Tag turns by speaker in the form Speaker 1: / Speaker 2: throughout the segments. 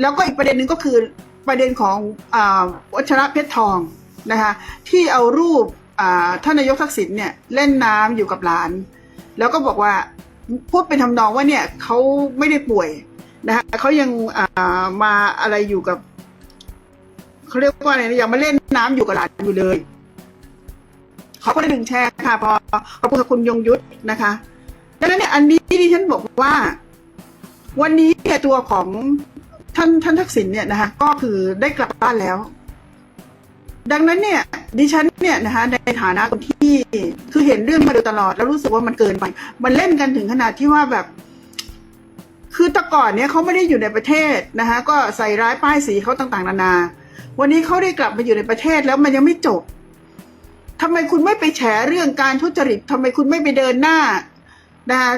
Speaker 1: แล้วก็อีกประเด็นหนึ่งก็คือประเด็นของอวัชระเพชรทองนะคะที่เอารูปท่านนายกทักษิณเนี่ยเล่นน้ำอยู่กับหลาน แล้วก็บอกว่าพูดเป็นทำนองว่าเนี่ยเขาไม่ได้ป่วยนะคะเขายังมาอะไรอยู่กับเขาเรียกว่าอะไรนะยังมาเล่นน้ำอยู่กับหลานอยู่เลยเขาก็ได้ดึงแชร์ค่ะพอขอบคุณคุณยงยุทธนะคะดังนั้นเนี่ยอันนี้ดิฉันบอกว่า วันนี้ตัวของ ท่านท่านทักษิณเนี่ยนะคะก็คือได้กลับบ้านแล้ว ดังนั้นเนี่ย ดิฉันเนี่ยนะคะในฐานะคนที่คือเห็นเรื่องมาโดยตลอดแล้วรู้สึกว่ามันเกินไป มันเล่นกันถึงขนาดที่ว่าแบบ คือแต่ก่อนเนี่ยเขาไม่ได้อยู่ในประเทศนะคะก็ใส่ร้ายป้ายสีเขาต่างๆ นานา วันนี้เขาได้กลับมาอยู่ในประเทศแล้วมันยังไม่จบทำไมคุณไม่ไปแฉเรื่องการทุจริตทำไมคุณไม่ไปเดินหน้านะคะ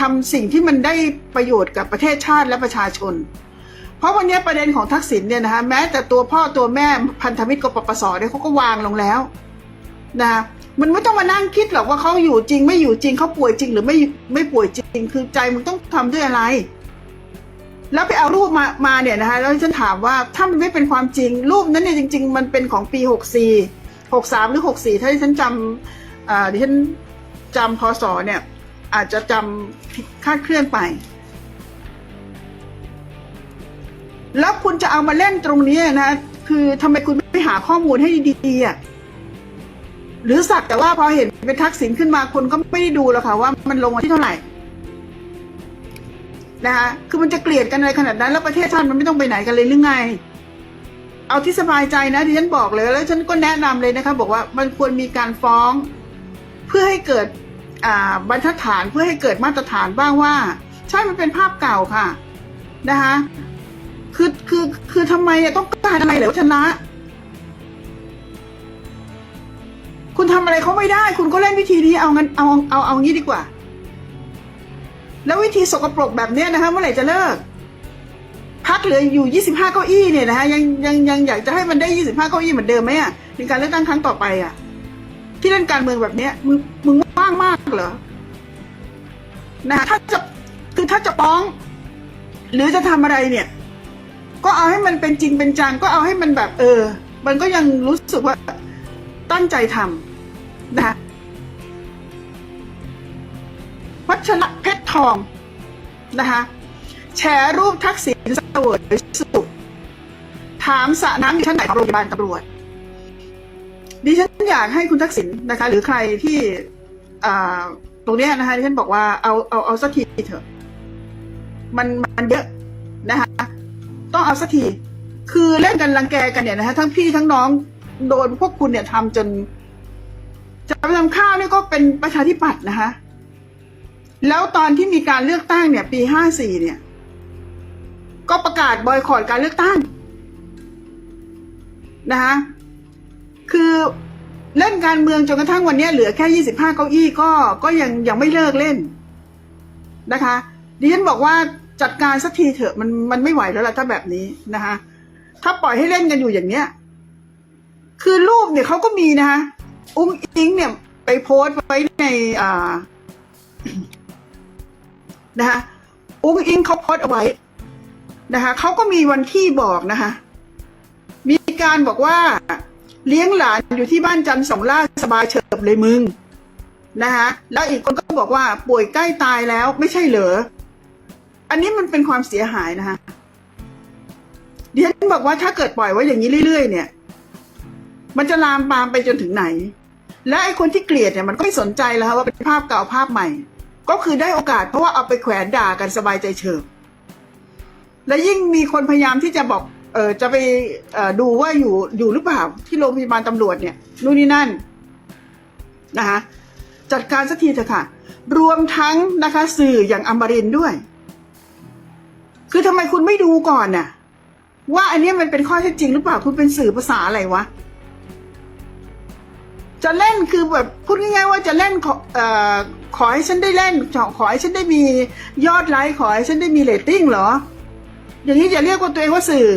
Speaker 1: ทำสิ่งที่มันได้ประโยชน์กับประเทศชาติและประชาชน เพราะวันนี้ประเด็นของทักษิณเนี่ยนะคะแม้แต่ตัวพ่อตัวแม่พันธมิตรกปปสเนี่ยเขาก็วางลงแล้วนะมันไม่ต้องมานั่งคิดหรอกว่าเขาอยู่จริง ไม่อยู่จริงเขาป่วยจริง หรือไม่ไม่ป่วยจริง คือใจมึงต้องทำด้วยอะไร แล้วไปเอารูปมามาเนี่ยนะคะแล้วฉันถามว่าถ้ามันไม่เป็นความจริง รูปนั้นเนี่ยจริง ๆ มันเป็นของปีหกสี่หกสามหรือหกสี่ถ้าที่ฉันจำอ่าดิฉันจำพศเนี่ย อาจจะจำคาดเคลื่อนไป แล้วคุณจะเอามาเล่นตรงนี้นะ คือทำไมคุณไม่หาข้อมูลให้ดีๆอะหรือสักแต่ว่าพอเห็นเป็นทักษิณขึ้นมาคนก็ไม่ได้ดูแล้วค่ะว่ามันลงมาที่เท่าไหร่นะคะคือมันจะเกลียดกันอะไรขนาดนั้น แล้วประเทศชาติมันไม่ต้องไปไหนกันเลยหรือไง เอาที่สบายใจนะที่ฉันบอกเลย แล้วฉันก็แนะนำเลยนะคะบอกว่ามันควรมีการฟ้อง เพื่อให้เกิดอ่าบรรทัดฐานเพื่อให้เกิดมาตรฐานบ้างว่า ใช่มันเป็นภาพเก่าค่ะนะคะ คือคือคือทำไมต้องการอะไรเหรอชนะ คุณทำอะไรเขาไม่ได้ คุณก็เล่นวิธีนี้เอางั้นเอาเอาเอางี้ดีกว่า แล้ววิธีสกปรกแบบเนี้ยนะคะเมื่อไหร่จะเลิกพักเหลืออยู่ 25 เก้าอี้เนี่ยนะคะยังยังยังอยากจะให้มันได้ 25 เก้าอี้เหมือนเดิมไหมอะในการเลือกตั้งครั้งต่อไปอะ ที่เล่นการเมืองแบบเนี้ยมึงมึงว่างมากเหรอนะถ้าจะคือถ้าจะป้อง หรือจะทำอะไรเนี่ย ก็เอาให้มันเป็นจริงเป็นจังก็เอาให้มันแบบเออ มันก็ยังรู้สึกว่าตั้งใจทำนะคะวัชระเพชรทองนะคะแชร์รูปทักษิณเสวยสุขถามสระน้ำอยู่ชั้นไหนของโรงพยาบาลตำรวจดิฉันอยากให้คุณทักษิณนะคะ หรือใครที่อ่าตรงนี้นะคะดิฉันบอกว่าเอาเอาเอาสักทีเถอะ มันมันเยอะนะคะ ต้องเอาสักทีคือเล่นกันรังแกกันเนี่ยนะคะทั้งพี่ทั้งน้องโดนพวกคุณเนี่ยทำจนจะไปทำข้าวเนี่ยก็เป็นประชาธิปัตย์นะคะแล้วตอนที่มีการเลือกตั้งเนี่ย ปีห้าสี่เนี่ย ก็ประกาศบอยคอรการเลือกตั้งนะคะคือเล่นการเมืองจนกระทั่งวันนี้เหลือแค่ยี่สิบห้าเก้าอี้ก็ก็ยังยังไม่เลิกเล่นนะคะดิฉันบอกว่า จัดการสักทีเถอะมันมันไม่ไหวแล้วล่ะถ้าแบบนี้นะคะถ้าปล่อยให้เล่นกันอยู่อย่างเนี้ย คือรูปเนี่ยเขาก็มีนะคะอุ้งอิงเนี่ย ไปโพสต์ไว้ในอ่านะคะอุ้งอิงเขาโพสต์เอาไว้นะคะเขาก็มีวันที่บอกนะคะมีการบอกว่าเลี้ยงหลานอยู่ที่บ้านจันทร์สองล่าสบายเฉิบเลยมึงนะคะแล้วอีกคนก็บอกว่าป่วยใกล้ตายแล้วไม่ใช่เหรอ อันนี้มันเป็นความเสียหายนะคะเดิฉันบอกว่าถ้าเกิดปล่อยไว้อย่างนี้เรื่อยๆ เนี่ย มันจะลามปามไปจนถึงไหน และไอ้คนที่เกลียดเนี่ยมันก็ไม่สนใจแล้วว่าเป็นภาพเก่าภาพใหม่ ก็คือได้โอกาสเพราะว่าเอาไปแขวนด่ากันสบายใจเฉิบและยิ่งมีคนพยายามที่จะบอก เออจะไปอ่อดูว่าอยู่อยู่หรือเปล่า ที่โรงพยาบาลตำรวจเนี่ยนู่นนี่นั่นนะคะจัดการสักทีเถอะค่ะ รวมทั้งนะคะ สื่ออย่างอมรินด้วย คือทำไมคุณไม่ดูก่อนน่ะ ว่าอันนี้มันเป็นข้อเท็จจริงหรือเปล่าคุณเป็นสื่อภาษาอะไรวะ จะเล่นคือแบบพูดง่ายๆว่าจะเล่นขออขอให้ฉันได้เล่นขอให้ฉันได้มียอดไลค์ขอให้ฉันได้มีเรตติ้งเหรอ อย่างนี้อย่าเรียกว่าตัวเองว่าสื่อ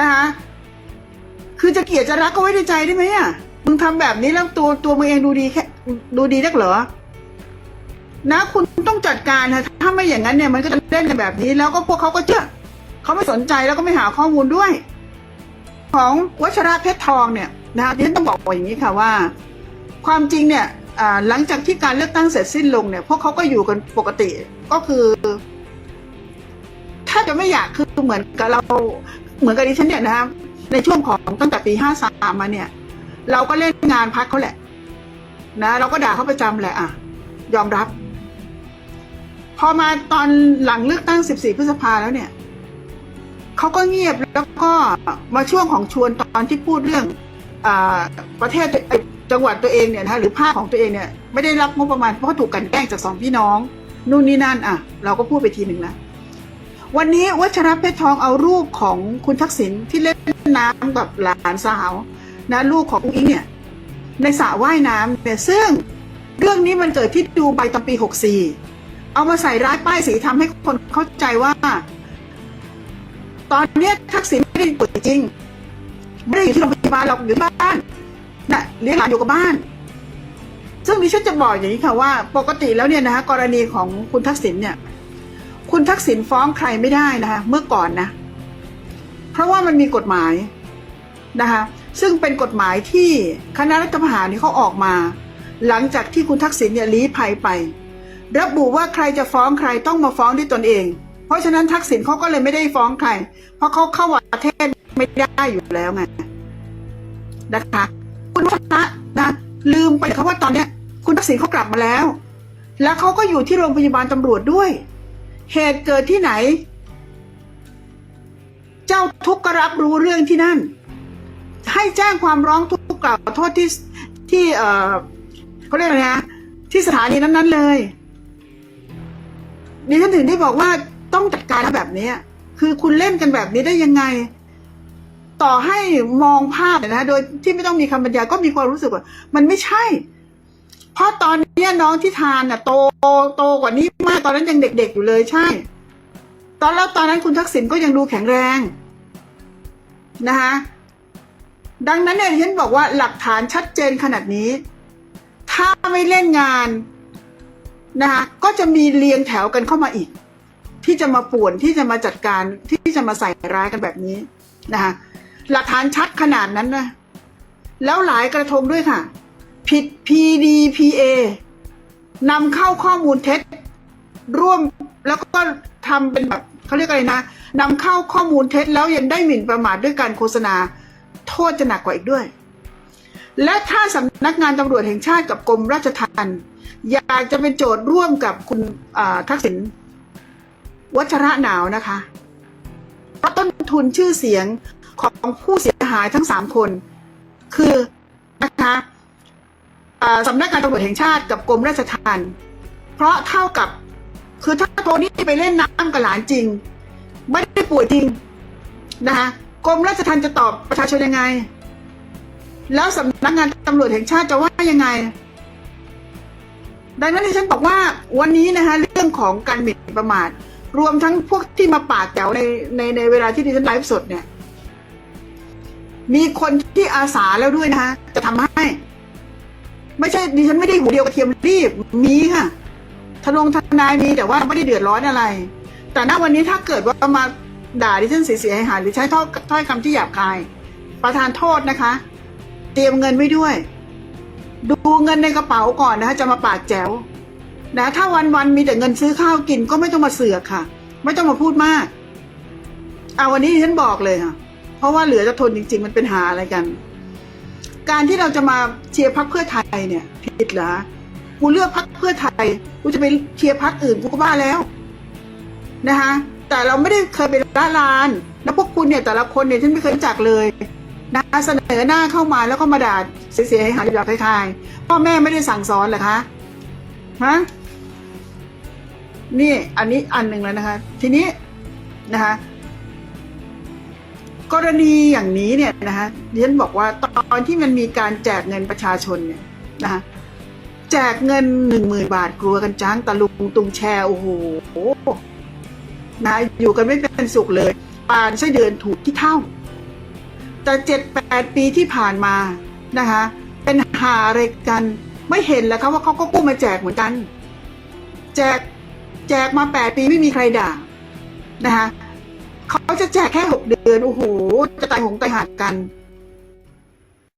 Speaker 1: นะคะคือจะเกลียดจะรักก็ไว้ในใจได้ไหมอะมึงทำแบบนี้แล้วตัวตัวมึงเองดูดีแค่ดูดีนักเหรอ นะคุณต้องจัดการนะถ้าไม่อย่างนั้นเนี่ยมันก็จะเล่นกันแบบนี้ แล้วก็พวกเขาก็เชื่อเขาไม่สนใจแล้วก็ไม่หาข้อมูลด้วย ของวัชระเพชรทองเนี่ยนะคะที่ฉันต้องบอกอย่างนี้ค่ะว่า ความจริงเนี่ยหลังจากที่การเลือกตั้งเสร็จสิ้นลงเนี่ยพวกเขาก็อยู่กันปกติก็คือ ถ้าจะไม่อยากคือเหมือนกับเราเหมือนกับดิฉันเนี่ยนะครับในช่วงของตั้งแต่ปีห้าสามมาเนี่ย เราก็เล่นงานพักเขาแหละ นะ เราก็ด่าเขาประจำแหละอะ ยอมรับ พอมาตอนหลังเลือกตั้ง 14 พฤษภาแล้วเนี่ยเขาก็เงียบแล้วก็มาช่วงของชวนตอนที่พูดเรื่องอประเทศจังหวัดตัวเองเนี่ยนะหรือภาคของตัวเองเนี่ยไม่ได้รับงบประมาณเพราะถูกกันแกล้งจากสองพี่น้องนู่นนี่นั่นอะ เราก็พูดไปทีหนึ่งแล้ววันนี้วัชรเพชรทองเอารูปของคุณทักษิณที่เล่นน้ำกับหลานสาวนะลูกของอุ้งอิงเนี่ยในสระว่ายน้ำเนี่ยซึ่งเรื่องนี้มันเกิดที่ดูใบตอนปี 64 เอามาใส่ร้ายป้ายสีทำให้คนเข้าใจว่า ตอนเนี้ยทักษิณไม่ได้ป่วยจริง ไม่ได้อยู่ที่โรงพยาบาลหรอกอยู่ที่บ้านนะเลี้ยงหลานอยู่กับบ้าน ซึ่งดิฉันจะบอกอย่างนี้ค่ะว่า ปกติแล้วเนี่ยนะคะกรณีของคุณทักษิณเนี่ย คุณทักษิณฟ้องใครไม่ได้นะคะเมื่อก่อนนะ เพราะว่ามันมีกฎหมายนะคะซึ่งเป็นกฎหมายที่คณะรัฐประหารนี่เขาออกมา หลังจากที่คุณทักษิณเนี่ยลี้ภัยไป ระบุว่าใครจะฟ้องใครต้องมาฟ้องด้วยตนเอง เพราะฉะนั้นทักษิณเขาก็เลยไม่ได้ฟ้องใคร เพราะเขาเข้าประเทศไม่ได้อยู่แล้วไงนะคะคุณวัฒนะนะลืมไปเขาว่าตอนเนี้ย คุณทักษิณเขากลับมาแล้ว แล้วเขาก็อยู่ที่โรงพยาบาลตำรวจด้วย เหตุเกิดที่ไหน เจ้าทุกข์ก็รับรู้เรื่องที่นั่น ให้แจ้งความร้องทุกข์กล่าวโทษที่ที่เออเขาเรียกอะไรนะที่สถานีนั้นๆเลย ดิฉันถึงได้บอกว่าต้องจัดการแบบนี้คือคุณเล่นกันแบบนี้ได้ยังไง ต่อให้มองภาพเนี่ยนะโดยที่ไม่ต้องมีคำบรรยายก็มีความรู้สึกว่า มันไม่ใช่ เพราะตอนนี้น้องที่ทานน่ะ โตโตกว่านี้มากตอนนั้นยังเด็ก ๆ อยู่เลยใช่ ตอนแล้วตอนนั้นคุณทักษิณก็ยังดูแข็งแรงนะคะดังนั้นเนี่ยฉันบอกว่าหลักฐานชัดเจนขนาดนี้ ถ้าไม่เล่นงาน นะคะก็จะมีเรียงแถวกันเข้ามาอีก ที่จะมาป่วนที่จะมาจัดการที่จะมาใส่ร้ายกันแบบนี้นะคะหลักฐานชัดขนาดนั้นนะแล้วหลายกระทงด้วยค่ะ ผิด PDPA นำเข้าข้อมูลเท็จ ร่วมแล้วก็ทำเป็นแบบเขาเรียกอะไรนะนำเข้าข้อมูลเท็จแล้วยังได้หมิ่นประมาทด้วยการโฆษณา โทษจะหนักกว่าอีกด้วย และถ้าสำนักงานตำรวจแห่งชาติกับกรมราชทัณฑ์ อยากจะเป็นโจทย์ร่วมกับคุณทักษิณวัชระหนาวนะคะเพราะต้นทุนชื่อเสียงของผู้เสียหายทั้งสามคน คือนะคะสำนักงานตำรวจแห่งชาติกับกรมราชทัณฑ์เพราะเท่ากับคือถ้าโทนี่ไปเล่นน้ำกับหลานจริง ไม่ได้ป่วยจริงนะคะกรมราชทัณฑ์จะตอบประชาชนยังไง แล้วสำนักงานตำรวจแห่งชาติจะว่ายังไง ดังนั้นที่ฉันบอกว่าวันนี้นะคะเรื่องของการหมิ่นประมาท รวมทั้งพวกที่มาปากแถวในในในเวลาที่ดิฉันไลฟ์สดเนี่ย มีคนที่อาสาแล้วด้วยนะคะจะทำให้ ไม่ใช่ดิฉันไม่ได้หูเดียวกระเทียมรีบมีค่ะทนงทนายมีแต่ว่าไม่ได้เดือดร้อนอะไร แต่ณวันนี้ถ้าเกิดว่ามาด่าดิฉันเสียหายหรือใช้ถ้อยถ้อยคำที่หยาบคาย ประทานโทษนะคะ เตรียมเงินไว้ด้วย ดูเงินในกระเป๋าก่อนนะคะจะมาปากแจ๋วนะถ้าวันวันๆมีแต่เงินซื้อข้าวกินก็ไม่ต้องมาเสือกค่ะ ไม่ต้องมาพูดมากเอาวันนี้ฉันบอกเลยค่ะ เพราะว่าเหลือจะทนจริง ๆ มันเป็นหาอะไรกัน การที่เราจะมาเชียร์พรรคเพื่อไทยเนี่ยผิดเหรอกูเลือกพรรคเพื่อไทยกูจะไปเชียร์พรรคอื่นกูก็บ้าแล้วนะคะแต่เราไม่ได้เคยไปละลาน แล้วพวกคุณเนี่ยแต่ละคนเนี่ยฉันไม่เคยรู้จักเลย นะเสนอหน้าเข้ามาแล้วก็มาด่าเสียหายหายหยาบคลายๆพ่อแม่ไม่ได้สั่งสอนเหรอคะฮะนี่อันนี้อันหนึ่งแล้วนะคะ ทีนี้นะคะ กรณีอย่างนี้เนี่ยนะคะดิฉันบอกว่าตอนที่มันมีการแจกเงินประชาชนเนี่ยนะคะแจกเงินหนึ่งหมื่นบาทกลัวกันจ้างตะลุงตุงแชร์โอ้โหนะอยู่กันไม่เป็นสุขเลยปานไส้เดือนถูกที่เท่า แต่เจ็ดแปดปีที่ผ่านมานะคะ เป็นหาอะไรกันไม่เห็นแล้วครับว่าเขาก็กู้มาแจกเหมือนกัน แจกแจกมาแปดปีไม่มีใครด่านะคะเขาจะแจกแค่หกเดือนโอ้โหจะตายหงตายหักกัน